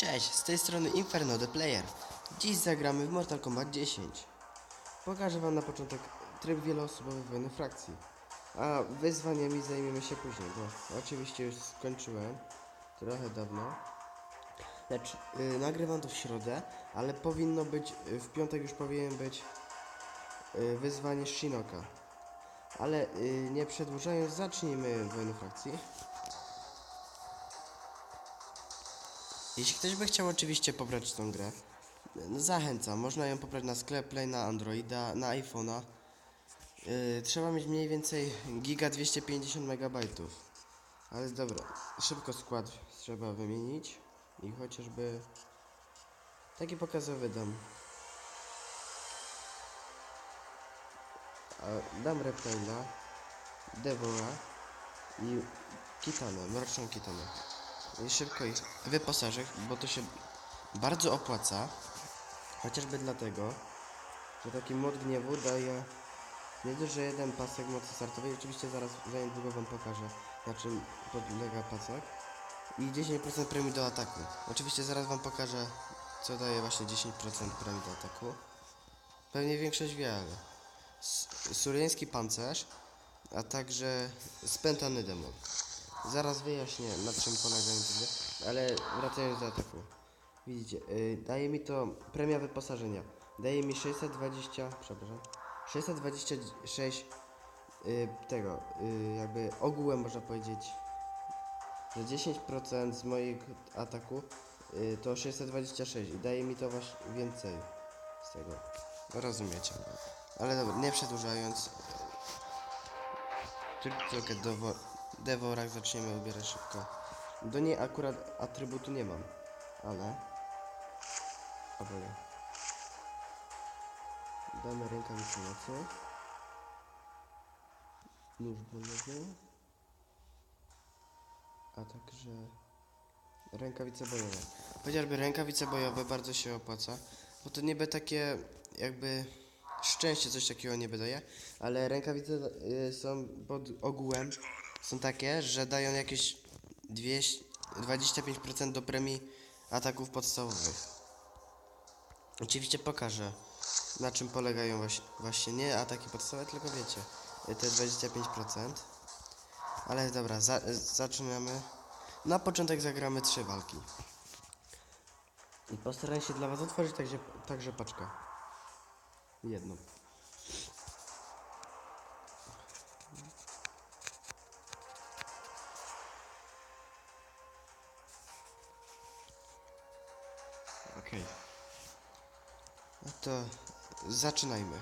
Cześć, z tej strony Inferno The Player. Dziś zagramy w Mortal Kombat 10. Pokażę wam na początek tryb wieloosobowy wojny frakcji. A wyzwaniami zajmiemy się później, bo oczywiście już skończyłem trochę dawno. Lecz y, nagrywam to w środę, ale powinno być, y, w piątek już powinien być y, wyzwanie Shinoka. Ale y, nie przedłużając, zacznijmy wojnę frakcji. Jeśli ktoś by chciał oczywiście pobrać tą grę, no zachęcam. Można ją pobrać na sklep Play, na Androida, na iPhone'a. Yy, trzeba mieć mniej więcej giga 250 megabajtów. Ale dobra, szybko skład trzeba wymienić i chociażby taki pokazowy dam. A, dam Reptile'a, Devora i Kitanę, mroczną Kitanę. Szybko ich wyposażę, bo to się bardzo opłaca. Chociażby dlatego, że taki mod gniewu daje nie dość, że jeden pasek mocy startowej, oczywiście zaraz za niedługo wam pokażę na czym podlega pasek i 10% premii do ataku. Oczywiście zaraz wam pokażę co daje właśnie 10% premii do ataku. Pewnie większość wie, ale S- Suriański pancerz, a także spętany demon. Zaraz wyjaśnię na czym te dwie, ale wracając do ataku. Widzicie, yy, daje mi to premia wyposażenia. Daje mi 620, przepraszam, 626 yy, tego, yy, jakby ogółem można powiedzieć, że 10% z moich ataku yy, to 626 i daje mi to właśnie więcej z tego. No rozumiecie. Ale dobra, nie przedłużając, tylko do Devorak zaczniemy ubierać szybko. Do niej akurat atrybutu nie mam, ale... Oboje. Damy rękawice mocy. Nóż bojowy. A także... Rękawice bojowe. Chociażby rękawice bojowe bardzo się opłaca, bo to niby takie jakby szczęście coś takiego niby daje, ale rękawice y, są pod ogółem są takie, że dają jakieś 200, 25% do premii ataków podstawowych. Oczywiście pokażę na czym polegają właśnie, właśnie nie ataki podstawowe, tylko wiecie, te 25%. Ale dobra, za, zaczynamy. Na początek zagramy trzy walki. I postaram się dla was otworzyć także, także paczkę. Jedną. To zaczynajmy.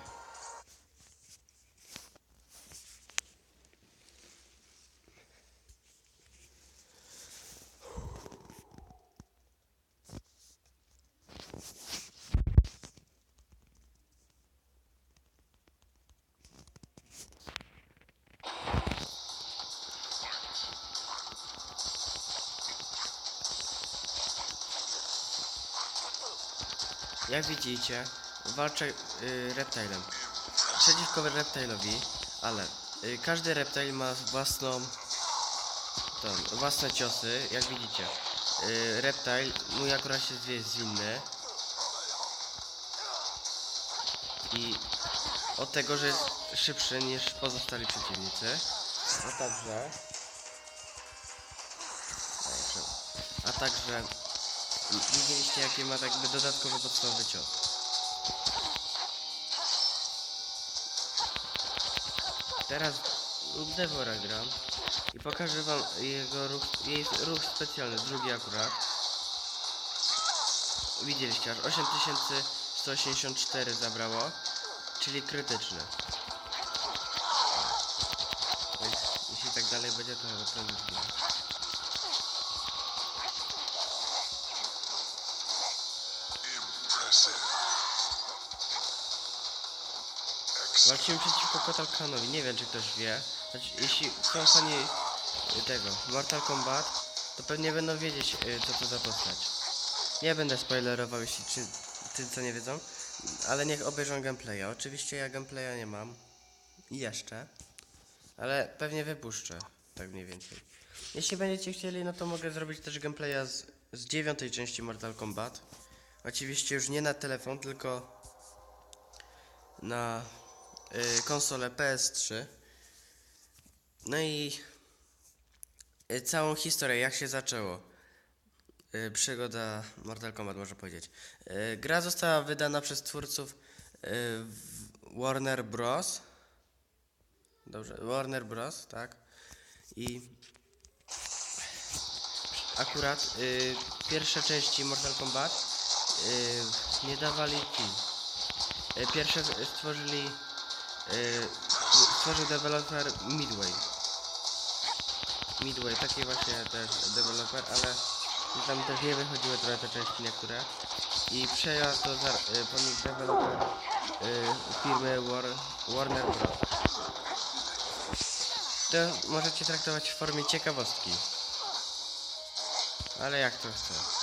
Jak widzicie, walczę y, reptilem. Przeciwko reptilowi, ale y, każdy reptile ma własną własne ciosy, jak widzicie. Y, reptile, mój akurat się zwie zwinny. I od tego, że jest szybszy niż pozostali przeciwnicy. A także a także widzieliście jakie ma tak jakby dodatkowy podstawowy cios. Teraz Devora gram i pokażę wam jego ruch, jej ruch specjalny, drugi akurat. Widzieliście, aż 8184 zabrało, czyli krytyczny. Więc Jeśli tak dalej będzie, to chyba prędzej zginę. Impressive. Walczymy przeciwko Kotalkanowi, nie wiem czy ktoś wie. Znaczy, jeśli są fani y, tego Mortal Kombat, to pewnie będą wiedzieć y, co to za postać. Nie będę spoilerował, jeśli czy, ty co nie wiedzą, ale niech obejrzą gameplaya. Oczywiście ja gameplaya nie mam. Jeszcze. Ale pewnie wypuszczę, tak mniej więcej. Jeśli będziecie chcieli, no to mogę zrobić też gameplaya z z dziewiątej części Mortal Kombat. Oczywiście już nie na telefon, tylko na konsolę PS3. No i y, całą historię, jak się zaczęło. Y, przygoda Mortal Kombat, można powiedzieć. Y, gra została wydana przez twórców y, Warner Bros. Dobrze, Warner Bros, tak. I akurat y, pierwsze części Mortal Kombat y, nie dawali. Y, pierwsze stworzyli y, stworzył deweloper Midway. Midway, taki właśnie też deweloper, ale tam też nie wychodziły trochę te części niektóre. I przejął to za, y, po nich deweloper y, firmy War, Warner Bros. To możecie traktować w formie ciekawostki. Ale jak to chcę.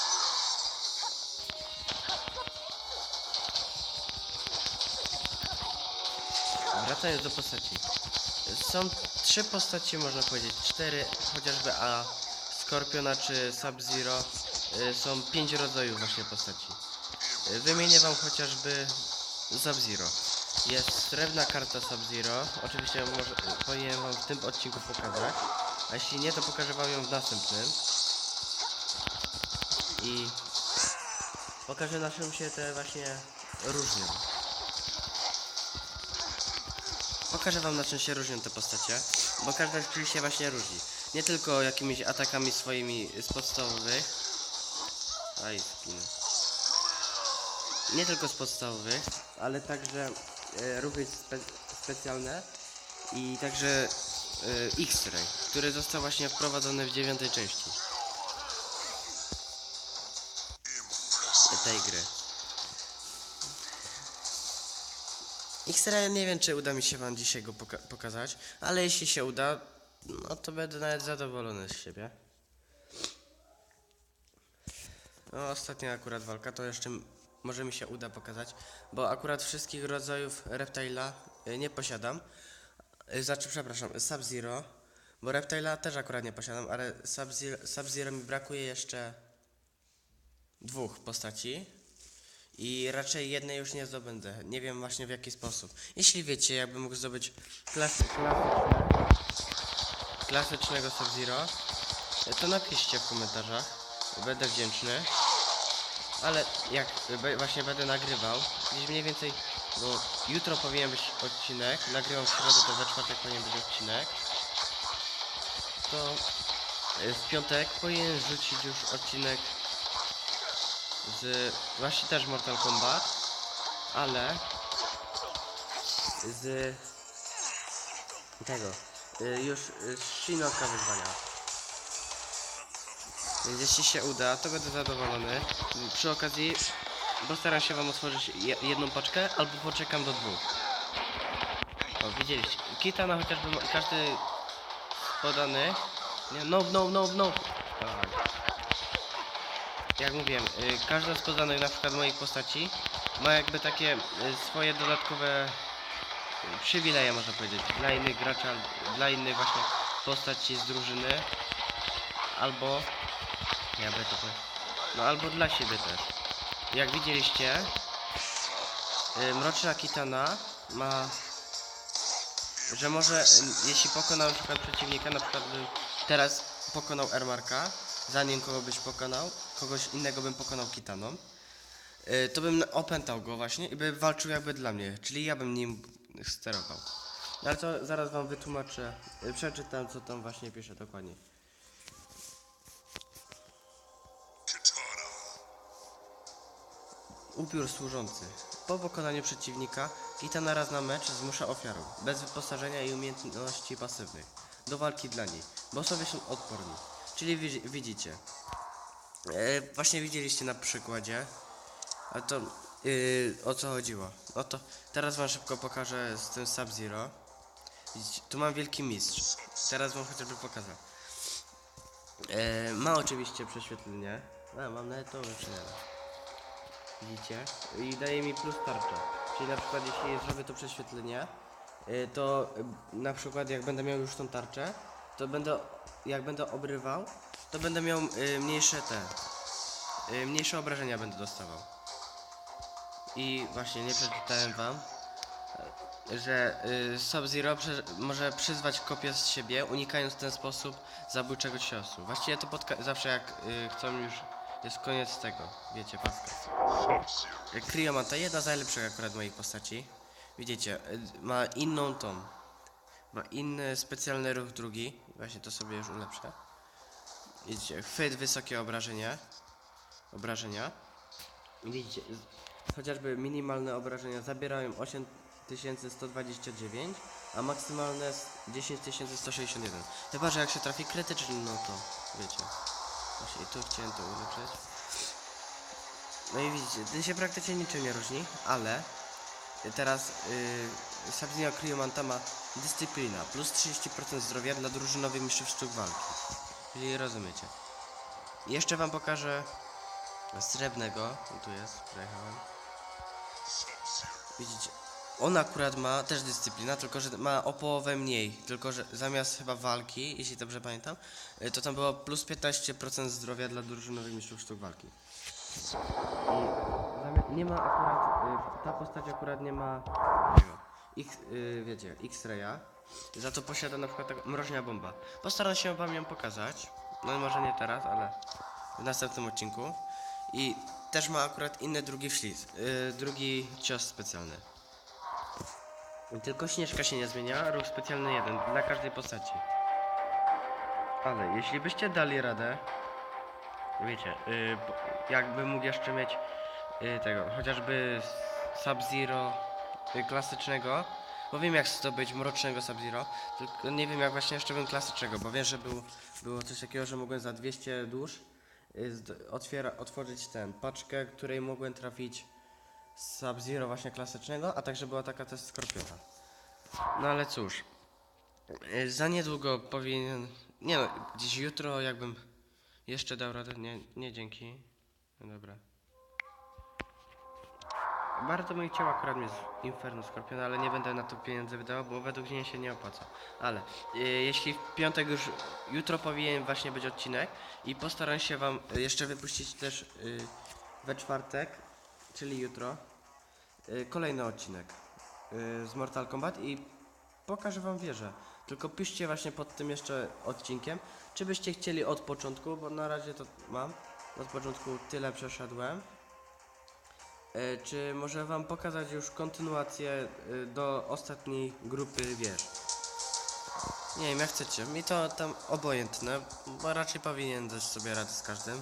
Wracając do postaci. Są trzy postacie, można powiedzieć. Cztery, chociażby A Skorpiona czy Sub-Zero. Y, Są pięć rodzajów właśnie postaci. Y, Wymienię wam chociażby Sub-Zero. Jest srebrna karta Sub-Zero. Oczywiście może, powinienem wam w tym odcinku pokazać. A jeśli nie, to pokażę wam ją w następnym. I pokażę na czym się te właśnie różnią. Pokażę wam na czym się różnią te postacie, bo każda drzwi się właśnie różni. Nie tylko jakimiś atakami swoimi z podstawowych. Aj, spiny. Nie tylko z podstawowych, ale także e, ruchy spe specjalne i także e, X-Ray, który został właśnie wprowadzony w dziewiątej części tej gry. X-Ray nie wiem, czy uda mi się wam dzisiaj go poka pokazać, ale jeśli się uda, no to będę nawet zadowolony z siebie. No, ostatnia akurat walka, to jeszcze może mi się uda pokazać, bo akurat wszystkich rodzajów Reptile'a y, nie posiadam. Y, Znaczy, przepraszam, Sub-Zero, bo Reptile'a też akurat nie posiadam, ale Sub-Zero Sub mi brakuje jeszcze dwóch postaci. I raczej jednej już nie zdobędę. Nie wiem właśnie w jaki sposób. Jeśli wiecie, jakbym mógł zdobyć klasy, klasyczne, klasycznego Sub-Zero, to napiszcie w komentarzach. Będę wdzięczny. Ale jak właśnie będę nagrywał, gdzieś mniej więcej, bo jutro powinien być odcinek, nagrywam w środę, to we czwartek powinien być odcinek, to y, w piątek powinien rzucić już odcinek z właśnie też Mortal Kombat, ale z tego y, już z Shinoka wyzwania. Więc jeśli się uda, to będę zadowolony. Przy okazji postaram się wam otworzyć je, jedną paczkę, albo poczekam do dwóch. O, widzieliście. Kitana chociażby każdy podany. Nie, no, no, no, no. Tak jak mówiłem, y, każda z podanych na przykład moich postaci ma jakby takie y, swoje dodatkowe y, przywileje można powiedzieć dla innych graczy, dla innych właśnie postaci z drużyny albo ja by to powiem, no albo dla siebie też. Jak widzieliście Mroczna Kitana ma że może jeśli pokonał na przykład przeciwnika, na przykład teraz pokonał Ermarka, zanim kogo byś pokonał, kogoś innego bym pokonał Kitaną, y, to bym opętał go właśnie i by walczył jakby dla mnie, czyli ja bym nim sterował. No Ale to zaraz wam wytłumaczę, y, przeczytam co tam właśnie pisze dokładnie. Upiór służący. Po pokonaniu przeciwnika, Kitana raz na mecz zmusza ofiarę, bez wyposażenia i umiejętności pasywnych, do walki dla niej. Bossowie są odporni. Czyli widzi- widzicie. E, właśnie widzieliście na przykładzie. A to yy, o co chodziło? No to teraz wam szybko pokażę z tym Sub-Zero. Tu mam wielki mistrz. Teraz wam chociażby pokażę. E, ma oczywiście prześwietlenie. A, mam nawet to wyczynione. Widzicie? I daje mi plus tarcza. Czyli na przykład jeśli zrobię to prześwietlenie, y, to y, na przykład jak będę miał już tą tarczę, to będę, jak będę obrywał, to będę miał y, mniejsze te, y, mniejsze obrażenia będę dostawał. I właśnie nie przeczytałem wam, y, że y, Sub-Zero może przyzwać kopię z siebie, unikając w ten sposób zabójczego ciosu. Właściwie to zawsze jak y, chcą już, jest koniec tego, wiecie, paska. Kryoman to jedna z najlepszych akurat moich postaci. Widzicie, y, ma inną tą. Ma inny specjalny ruch drugi. Właśnie to sobie już ulepszę. Widzicie, chwyt, wysokie obrażenia. Obrażenia. Widzicie, chociażby minimalne obrażenia zabierają 8129, a maksymalne s- 10161. Chyba, że jak się trafi krytyczny, no to wiecie. Właśnie tu chciałem to ulepszyć. No i widzicie, ten się praktycznie niczym nie różni, ale teraz yy, Kryomanta ma dyscyplina plus 30% zdrowia dla drużynowych mistrzów sztuk walki. Jeżeli rozumiecie. Jeszcze wam pokażę srebrnego. Tu jest, przejechałem. Widzicie, on akurat ma też dyscyplina, tylko że ma o połowę mniej. Tylko że zamiast chyba walki, jeśli dobrze pamiętam, y, to tam było plus 15% zdrowia dla drużynowych mistrzów sztuk walki. Nie ma akurat, y, ta postać akurat nie ma X, y, wiecie, X-Raya, za to posiada na przykład mroźnia bomba. Postaram się wam ją pokazać, no może nie teraz, ale w następnym odcinku. I też ma akurat inny drugi ślizg, y, drugi cios specjalny. Tylko śnieżka się nie zmienia, ruch specjalny jeden dla każdej postaci. Ale jeśli byście dali radę, wiecie, y, bo- jakby mógł jeszcze mieć y, tego, chociażby Sub-Zero klasycznego, bo wiem jak zdobyć mrocznego Sub-Zero, tylko nie wiem jak właśnie jeszcze bym klasycznego, bo wiem, że był, było coś takiego, że mogłem za 200 dusz y, otwiera, otworzyć ten, paczkę, której mogłem trafić Sub-Zero właśnie klasycznego, a także była taka też Skorpiona. No ale cóż, y, za niedługo powinien, nie no, gdzieś jutro jakbym jeszcze dał radę, nie, nie dzięki, no dobra. Bardzo bym chciał akurat mieć Inferno Skorpiona, ale nie będę na to pieniędzy wydawał, bo według mnie się nie opłaca. Ale y, jeśli w piątek już, jutro powinien właśnie być odcinek i postaram się wam jeszcze wypuścić też y, we czwartek, czyli jutro, y, kolejny odcinek z Mortal Kombat i pokażę wam wieżę. Tylko piszcie właśnie pod tym jeszcze odcinkiem, czy byście chcieli od początku, bo na razie to mam. Od początku tyle przeszedłem. E, czy może wam pokazać już kontynuację e, do ostatniej grupy wież? Nie wiem, jak chcecie. Mi to tam obojętne, bo raczej powinien dać sobie radę z każdym.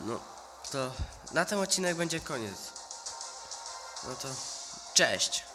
No, to na ten odcinek będzie koniec. No to cześć!